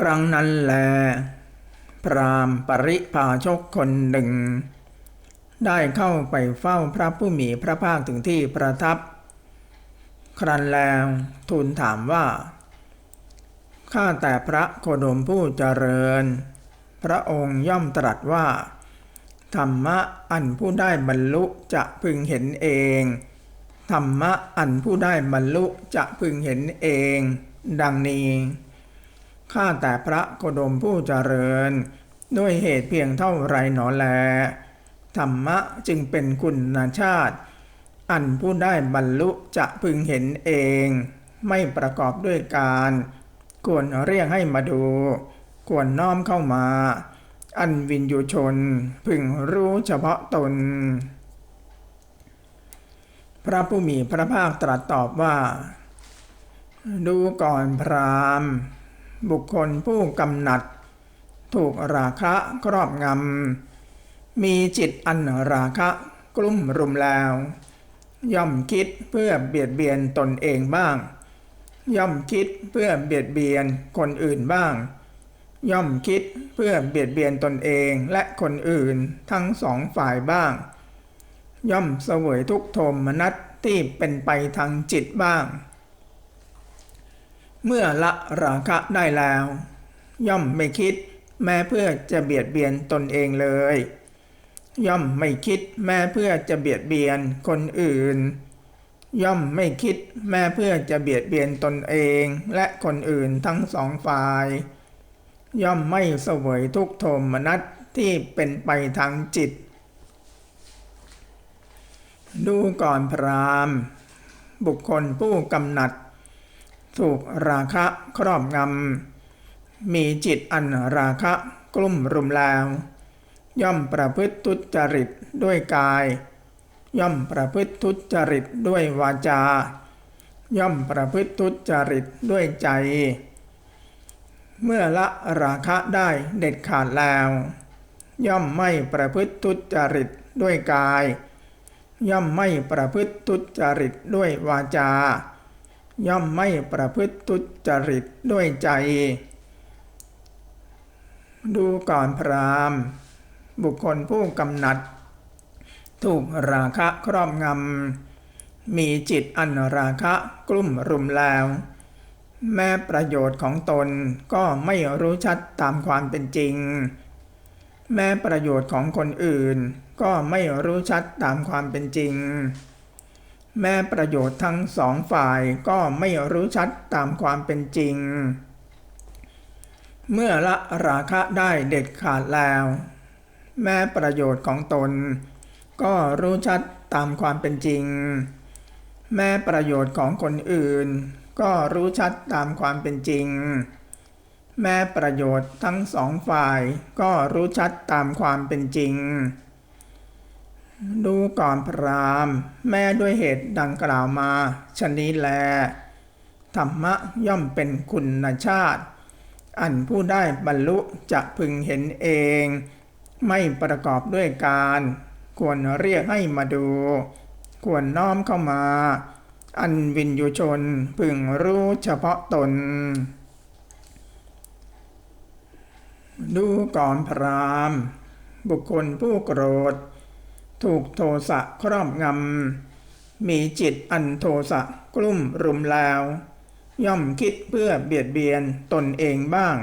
ครั้งนั้นแล พรามปริพาชกคนหนึ่ง ได้เข้าไปเฝ้าพระผู้มีพระภาคถึงที่ประทับ ครั้นแล้วทูลถามว่า ข้าแต่พระโคดมผู้เจริญ พระองค์ย่อมตรัสว่า ธรรมะอันผู้ได้บรรลุจะพึงเห็นเอง ธรรมะอันผู้ได้บรรลุจะพึงเห็นเอง ดังนี้ ข้าแต่พระโคดมผู้เจริญ ด้วยเหตุเพียงเท่าไรหนอแล ธรรมะจึงเป็นคุณชาติ อันผู้ได้บรรลุจะพึงเห็นเอง ไม่ประกอบด้วยการ ควรเรียกให้มาดู ควรน้อมเข้ามา อันวินยูชนพึงรู้เฉพาะตน พระผู้มีพระภาคตรัสตอบว่า ดูก่อนพรามณ์ บุคคลผู้กำหนัด ถูกราคะครอบงำ มีจิตอันราคะกลุ่มรุมแล้ว ย่อมคิดเพื่อเบียดเบียนตนเองบ้าง ย่อมคิดเพื่อเบียดเบียนคนอื่นบ้าง ย่อมคิดเพื่อเบียดเบียนตนเองและคนอื่นทั้งสองฝ่ายบ้าง ย่อมเสวยทุกโทมนัสที่เป็นไปทางจิตบ้าง เมื่อละราคะได้แล้ว ย่อมไม่คิดแม้เพื่อจะเบียดเบียนตนเองเลย ย่อมไม่คิดแม้เพื่อจะเบียดเบียนคนอื่น ย่อมไม่คิดแม้เพื่อจะเบียดเบียนตนเองและคนอื่นทั้งสองฝ่าย ย่อมไม่เสวยทุกโทมนัสที่เป็นไปทางจิต ดูก่อนพรามบุคคลผู้กำหนัด ถูกราคะครอบงำ มีจิตอันราคะกลุ่มรุมแล้ว ย่อมประพฤติทุจริตด้วยกาย ย่อมประพฤติทุจริตด้วยวาจา ย่อมประพฤติทุจริตด้วยใจ เมื่อละราคะได้เด็ดขาดแล้ว ย่อมไม่ประพฤติทุจริตด้วยกาย ย่อมไม่ประพฤติทุจริตด้วยวาจา ย่อมไม่ประพฤติทุจริตด้วยใจ ดูก่อนพรามบุคคลผู้กำหนัด ถูกราคะครอบงำ มีจิตอันราคะกลุ่มรุมแล้ว แม้ประโยชน์ของตนก็ไม่รู้ชัดตามความเป็นจริง แม้ประโยชน์ของคนอื่นก็ไม่รู้ชัดตามความเป็นจริง แม้ประโยชน์ทั้งสองฝ่ายก็ไม่รู้ชัดตามความเป็นจริง เมื่อละราคะได้เด็ดขาดแล้ว แม้ประโยชน์ของตน ก็รู้ชัดตามความเป็นจริง แม้ประโยชน์ของคนอื่น ก็รู้ชัดตามความเป็นจริง แม้ประโยชน์ทั้งสองฝ่ายก็รู้ชัดตามความเป็นจริง ดูก่อนพรามแม้ด้วยเหตุดังกล่าวมาชนนี้แล ธรรมะย่อมเป็นคุณชาติ อันผู้ได้บรรลุจะพึงเห็นเอง ไม่ประกอบด้วยการ ควรเรียกให้มาดู ควรน้อมเข้ามา อันวินยูชนพึงรู้เฉพาะตน ดูก่อนพรามบุคคลผู้โกรธ ถูกโทสะครอบงำ มีจิตอันโทสะกลุ่มรุมแล้วย่อมคิดเพื่อเบียดเบียนตนเองบ้าง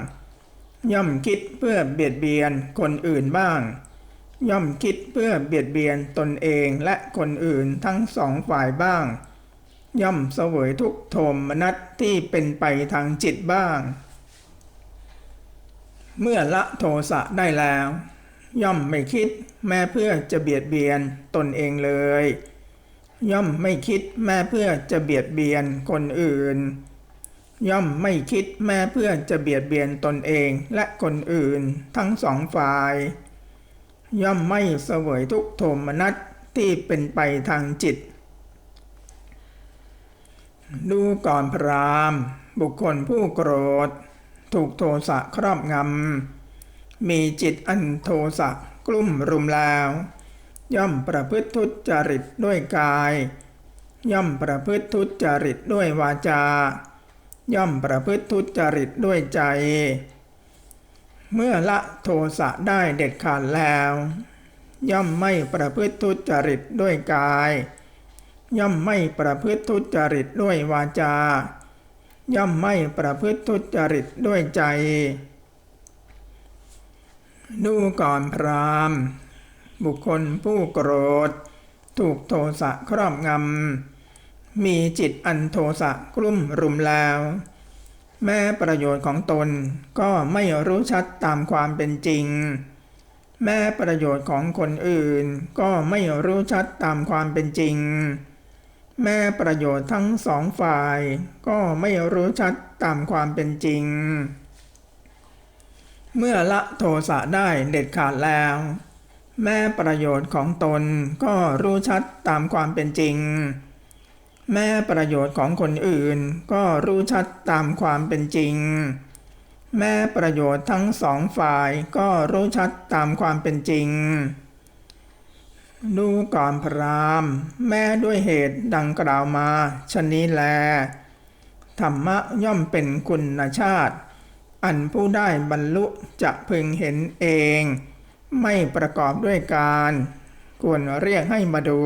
ย่อมคิดเพื่อเบียดเบียนคนอื่นบ้าง ย่อมคิดเพื่อเบียดเบียนตนเองและคนอื่นทั้งสองฝ่ายบ้าง ย่อมเสวยทุกโทมนัสที่เป็นไปทางจิตบ้าง เมื่อละโทสะได้แล้ว ย่อมไม่คิดแม้เพื่อจะเบียดเบียนตนเองเลย ย่อมไม่คิดแม้เพื่อจะเบียดเบียนคนอื่น ย่อมไม่คิดแม้เพื่อจะเบียดเบียนตนเองและคนอื่นทั้งสองฝ่าย ย่อมไม่เสวยทุกโทมนัสที่เป็นไปทางจิต ดูก่อนพรามบุคคลผู้โกรธ ถูกโทสะครอบงำ มีจิตอันโทสะกลุ่มรุมแล้ว ย่อมประพฤติทุจริตด้วยกาย ย่อมประพฤติทุจริตด้วยวาจา ย่อมประพฤติทุจริตด้วยใจ เมื่อละโทสะได้เด็ดขาดแล้ว ย่อมไม่ประพฤติทุจริตด้วยกาย ย่อมไม่ประพฤติทุจริตด้วยวาจา ย่อมไม่ประพฤติทุจริตด้วยใจ ดูก่อนพรามบุคคลผู้โกรธ ถูกโทสะครอบงำ มีจิตอันโทสะกลุ่มรุมแล้ว แม้ประโยชน์ของตนก็ไม่รู้ชัดตามความเป็นจริง แม้ประโยชน์ของคนอื่นก็ไม่รู้ชัดตามความเป็นจริง แม้ประโยชน์ทั้งสองฝ่ายก็ไม่รู้ชัดตามความเป็นจริง เมื่อละโทสะได้เด็ดขาดแล้ว แม้ประโยชน์ของตนก็รู้ชัดตามความเป็นจริง แม้ประโยชน์ของคนอื่นก็รู้ชัดตามความเป็นจริง แม้ประโยชน์ทั้งสองฝ่ายก็รู้ชัดตามความเป็นจริง ดูก่อนพรามณ์แม้ด้วยเหตุดังกล่าวมาชนนี้แล ธรรมะย่อมเป็นคุณชาติ อันผู้ได้บรรลุจะพึงเห็นเอง ไม่ประกอบด้วยการ ควรเรียกให้มาดู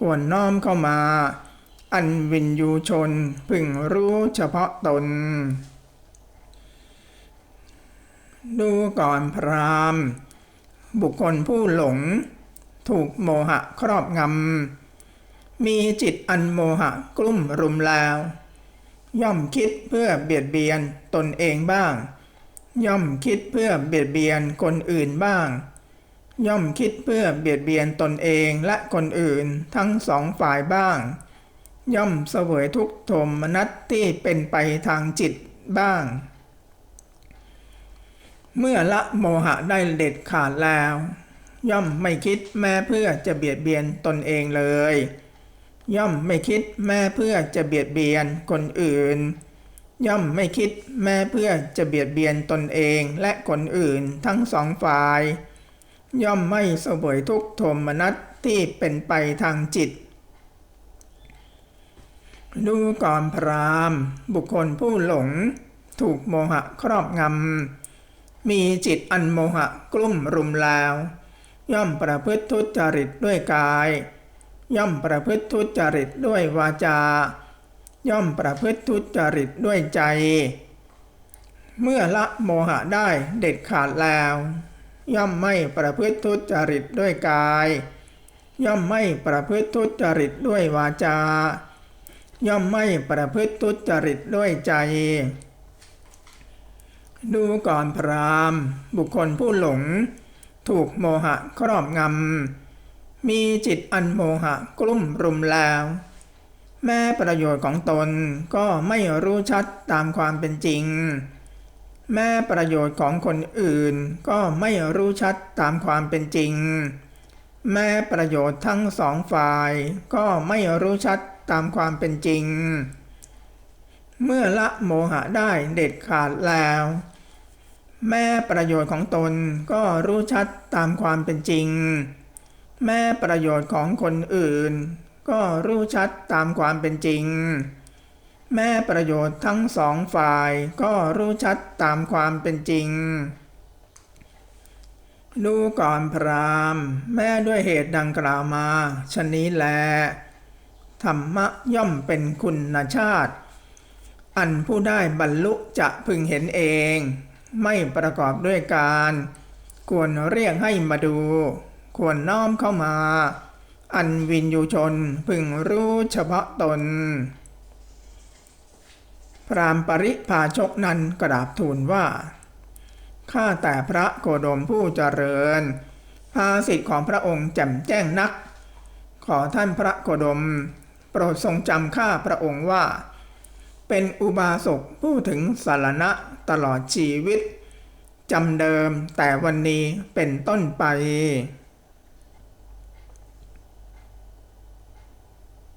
ควรน้อมเข้ามา อันวินยูชนพึงรู้เฉพาะตน ดูก่อนพรามบุคคลผู้หลง ถูกโมหะครอบงำมีจิตอันโมหะกลุ่มรุมแล้ว ย่อมคิดเพื่อเบียดเบียนตนเองบ้าง ย่อมคิดเพื่อเบียดเบียนคนอื่นบ้าง ย่อมคิดเพื่อเบียดเบียนตนเองและคนอื่นทั้งสองฝ่ายบ้าง ย่อมเสวยทุกข์โทมนัสที่เป็นไปทางจิตบ้าง เมื่อละโมหะได้เด็ดขาดแล้ว ย่อมไม่คิดแม้เพื่อจะเบียดเบียนตนเองเลย ย่อมไม่คิดแม้เพื่อจะเบียดเบียนคนอื่น ย่อมไม่คิดแม้เพื่อจะเบียดเบียนตนเองและคนอื่นทั้งสองฝ่าย ย่อมไม่เสวยทุกโทมนัสที่เป็นไปทางจิต ดูก่อนพรามบุคคลผู้หลง ถูกโมหะครอบงำ มีจิตอันโมหะกลุ่มรุมแล้ว ย่อมประพฤติทุจริตด้วยกาย ย่อมประพฤติทุจริตด้วยวาจา ย่อมประพฤติทุจริตด้วยใจ เมื่อละโมหะได้เด็ดขาดแล้ว ย่อมไม่ประพฤติทุจริตด้วยกาย ย่อมไม่ประพฤติทุจริตด้วยวาจา ย่อมไม่ประพฤติทุจริตด้วยใจ ดูก่อนพรามบุคคลผู้หลง ถูกโมหะครอบงำ มีจิตอันโมหะกลุ่มรุมแล้ว แม้ประโยชน์ของตนก็ไม่รู้ชัดตามความเป็นจริง แม้ประโยชน์ของคนอื่นก็ไม่รู้ชัดตามความเป็นจริง แม้ประโยชน์ทั้งสองฝ่ายก็ไม่รู้ชัดตามความเป็นจริง เมื่อละโมหะได้เด็ดขาดแล้ว แม้ประโยชน์ของตนก็รู้ชัดตามความเป็นจริง แม้ประโยชน์ของคนอื่น ก็รู้ชัดตามความเป็นจริง แม้ประโยชน์ทั้งสองฝ่ายก็รู้ชัดตามความเป็นจริง ดูก่อนพรามแม้ด้วยเหตุดังกล่าวมาชนนี้แล ธรรมะย่อมเป็นคุณชาติ อันผู้ได้บรรลุจะพึงเห็นเอง ไม่ประกอบด้วยการ ควรเรียกให้มาดู ควรน้อมเข้ามา อันวินยูชนพึงรู้เฉพาะตน พรามปริพาชกนั้นกราบทูลว่า ข้าแต่พระโคดมผู้เจริญ ภาสิทธิ์ของพระองค์แจ่มแจ้งนัก ขอท่านพระโคดม โปรดทรงจำข้าพระองค์ว่า เป็นอุบาสกผู้ถึงสารณะตลอดชีวิตจำเดิมแต่วันนี้เป็นต้นไป